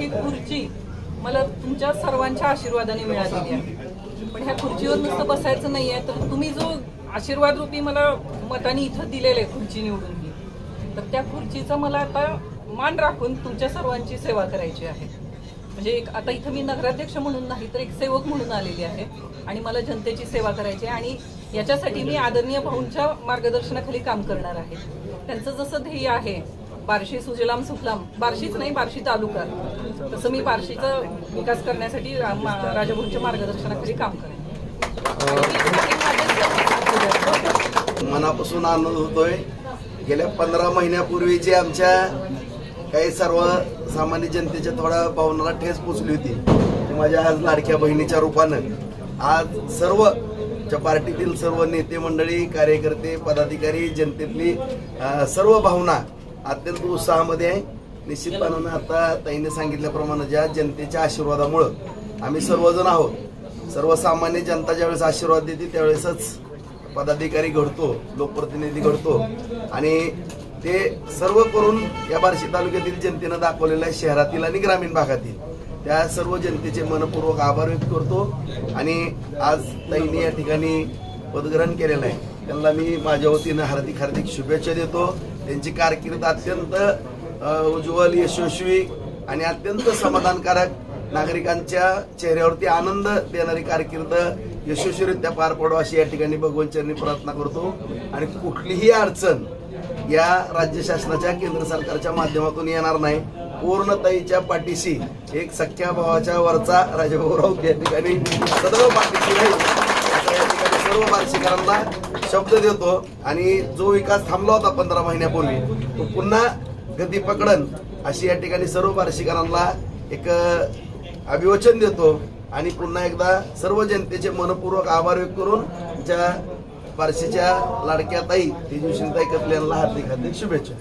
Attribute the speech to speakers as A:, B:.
A: ही खुर्ची मला तुमच्या सर्वांच्या आशीर्वादाने मिळालेली आहे. पण ह्या खुर्चीवर नुसतं बसायचं नाहीये तर तुम्ही जो आशीर्वाद रूपी मला मताने इथं दिलेलं आहे खुर्ची निवडून ही तर त्या खुर्चीचा मला आता मान राखून तुमच्या सर्वांची सेवा करायची आहे. म्हणजे एक आता इथं मी नगराध्यक्ष म्हणून नाही तर एक सेवक म्हणून आलेली आहे आणि मला जनतेची सेवा करायची आहे आणि याच्यासाठी मी आदरणीय भाऊंच्या मार्गदर्शनाखाली काम करणार आहे. त्यांचं जसं ध्येय आहे बार्शी सुजलाम सुफलाम बार्शीच नाही बार्शी तालुका. तसं मी बार्शीचा विकास करण्यासाठी रा- राजाभाऊंच्या मार्गदर्शनाखाली काम करेन.
B: मनापासून आनंद होतोय. गेल्या पंधरा महिन्यापूर्वी जे आमच्या काही सर्व सामान्य जनतेच्या थोड्या भावनाला ठेस पोचली होती. माझ्या आज लाडक्या बहिणीच्या रूपानं आज सर्व च्या पार्टीतील सर्व नेते मंडळी कार्यकर्ते पदाधिकारी जनतेतली सर्व भावना अत्यंत उत्साहामध्ये आहे. निश्चितपणानं आता ताईने सांगितल्याप्रमाणे ज्या जनतेच्या आशीर्वादामुळं आम्ही सर्वजण आहोत. सर्वसामान्य जनता ज्यावेळेस आशीर्वाद देते त्यावेळेसच पदाधिकारी घडतो लोकप्रतिनिधी घडतो. आणि ते सर्व करून या बार्शी तालुक्यातील जनतेनं दाखवलेलं आहे शहरातील आणि ग्रामीण भागातील. त्या सर्व जनतेचे मनपूर्वक आभार व्यक्त करतो. आणि आज ताईने या ठिकाणी पदग्रहण केलेलं आहे. त्यांना मी माझ्या वतीनं हार्दिक हार्दिक शुभेच्छा देतो. त्यांची कारकीर्द अत्यंत उज्ज्वल यशस्वी आणि अत्यंत समाधानकारक नागरिकांच्या चेहऱ्यावरती आनंद देणारी कारकीर्द यशस्वीरित्या पार पडो अशी या ठिकाणी भगवंतचरणी प्रार्थना करतो. आणि कुठलीही अडचण या राज्य शासनाच्या केंद्र सरकारच्या माध्यमातून येणार नाही. पूर्णताईच्या पाठीशी एक सख्या भावाच्या वरचा राजाभाऊराव या ठिकाणी सदैव पाठीशी राहील. या ठिकाणी सर्व बार्शीकरांना शब्द देतो आणि जो विकास थांबला होता पंधरा महिन्यापूर्वी तो पुन्हा गती पकडन अशी या ठिकाणी सर्व बार्शीकरांना एक अभिवचन देतो आणि पुन्हा एकदा सर्व जनतेचे मनपूर्वक आभार व्यक्त करून ज्या बार्शीच्या लाडक्या ताई तेजस्वीताई कतले यांना हार्दिक हार्दिक शुभेच्छा.